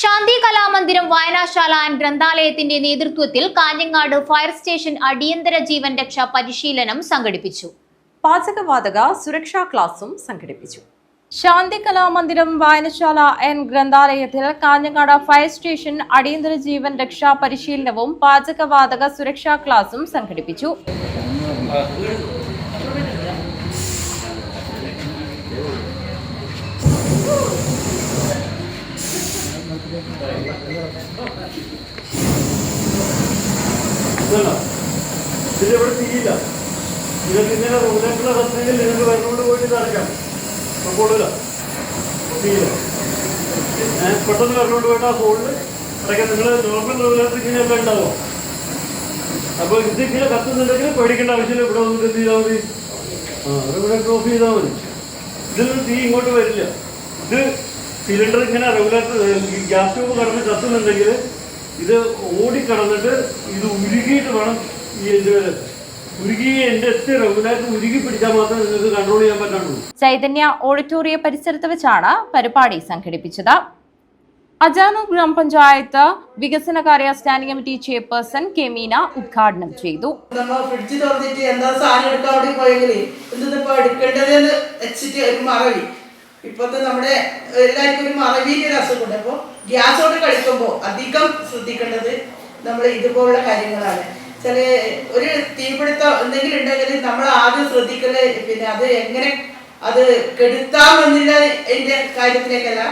ശാന്തി Kalamandiram വായനാശാല and ഗ്രന്ഥാലയത്തിന്റെ നേതൃത്വത്തിൽ Kanhangad fire station അടിയന്തര ജീവൻ രക്ഷാ പരിശീലനം സംഘടിപ്പിച്ചു. പാചകവാതക സുരക്ഷാ ക്ലാസും സംഘടിപ്പിച്ചു. ശാന്തി കലാമന്ദിരം വായനശാല എൻ ഗ്രന്ഥാലയത്തിൽ കാഞ്ഞങ്ങാട് ഫയർ സ്റ്റേഷൻ അടിയന്തര ജീവൻ രക്ഷാ പരിശീലനവും പാചകവാതക സുരക്ഷാ ക്ലാസും സംഘടിപ്പിച്ചു. ഇവിടെ തിരിയില്ല നിങ്ങൾക്ക് ഇങ്ങനെ റൂമിലേക്കുള്ള കസ്റ്റഡിയിൽ നിങ്ങൾക്ക് വരുന്നോണ്ട് പോയിട്ട് അപ്പം കൊള്ളൂല തിരിയില്ല പെട്ടെന്ന് വരുന്നോണ്ട് പോയിട്ട് ആ ഫോണിൽ അടയ്ക്കാം നിങ്ങൾ നോർമൽ റൂമിലേക്ക് ഇങ്ങനെയല്ല ഉണ്ടാവും അപ്പോൾ ഇത് ഇങ്ങനെ കത്തുന്നുണ്ടെങ്കിൽ പേടിക്കേണ്ട ആവശ്യമില്ല ഇവിടെ വന്നിട്ട് എന്ത് ചെയ്താൽ മതി. ആ ഇവിടെ ഡ്രോപ്പ് ചെയ്താൽ മതി ഇതിൽ തീ ഇങ്ങോട്ട് വരില്ല. ഇത് സിലിണ്ടർ ഇങ്ങനെ റെഗുലേറ്റർ ഗ്യാസ് ട്യൂബ് കടന്ന് കത്തുന്നുണ്ടെങ്കിൽ ഇത് ഓടിക്കടന്നിട്ട് ഇത് ഉരുകിയിട്ട് വേണം ഈ എന്റെ വരെ ഉരുകി എന്റെ എത്തി റെഗുലേറ്റർ ഉരുകി പിടിച്ചാൽ മാത്രമേ കൺട്രോൾ ചെയ്യാൻ പറ്റുള്ളൂ. ചൈതന്യ ഓഡിറ്റോറിയ പരിസരത്ത് വെച്ചാണ് പരിപാടി സംഘടിപ്പിച്ചത്. അജാനു ഗ്രാമപഞ്ചായത്ത് വികസനകാര്യ standing committee chairperson K Meena ഉദ്ഘാടനം ചെയ്തു. ഫ്രിഡ്ജ് തുറന്നിട്ട് എന്താ സാധനം എടുക്കാൻ വേണ്ടി പോയെങ്കിൽ എന്തിപ്പോ എടുക്കേണ്ടതെന്ന് വെച്ചിട്ട് ഒരു മറവി. ഇപ്പോഴത്തെ നമ്മുടെ എല്ലാവർക്കും ഒരു മറവിന്റെ ഒരു അസുഖമുണ്ട്. അപ്പോൾ ഗ്യാസോട് കഴിക്കുമ്പോൾ അധികം ശ്രദ്ധിക്കേണ്ടത് നമ്മൾ ഇതുപോലുള്ള കാര്യങ്ങളാണ്. ചില ഒരു തീപിടുത്തം എന്തെങ്കിലും ഉണ്ടെങ്കിൽ നമ്മൾ ആദ്യം ശ്രദ്ധിക്കൽ പിന്നെ അത് എങ്ങനെ അത് കെടുത്താമെന്നില്ല എന്റെ കാര്യത്തിലേക്കല്ല.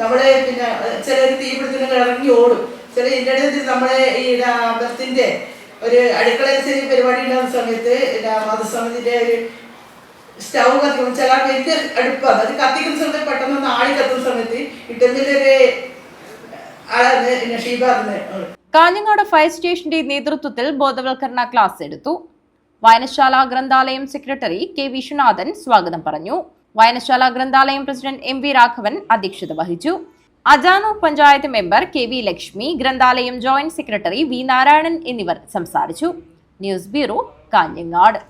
നമ്മളെ പിന്നെ ചില തീപിടുത്തിന് ഇറങ്ങി ഓടും. ചില ഇതിന്റെ അടുത്ത് നമ്മളെ ഈ അമ്പലത്തിന്റെ ഒരു അടുക്കളയിൽ പരിപാടി ഉണ്ടാകുന്ന സമയത്ത് മതസമിതിന്റെ ഒരു സ്റ്റൗ കത്തിക്കും ചില വലിയ അടുപ്പാണ് അത് കത്തിക്കുന്ന സമയത്ത് പെട്ടെന്ന് നാളി കത്തുന്ന സമയത്ത് ഇട്ടതിലൊരു ആളാണ് ഷീബ കാഞ്ഞങ്ങാട് ഫയർ സ്റ്റേഷന്റെ നേതൃത്വത്തിൽ ബോധവൽക്കരണ ക്ലാസ് എടുത്തു. വായനശാല ഗ്രന്ഥാലയം സെക്രട്ടറി കെ വിശ്വനാഥൻ സ്വാഗതം പറഞ്ഞു. വായനശാല ഗ്രന്ഥാലയം പ്രസിഡന്റ് എം വി രാഘവൻ അധ്യക്ഷത വഹിച്ചു. Ajanur panchayat member K V Lakshmi ഗ്രന്ഥാലയം joint secretary V Narayanan എന്നിവർ സംസാരിച്ചു. News bureau Kanhangad.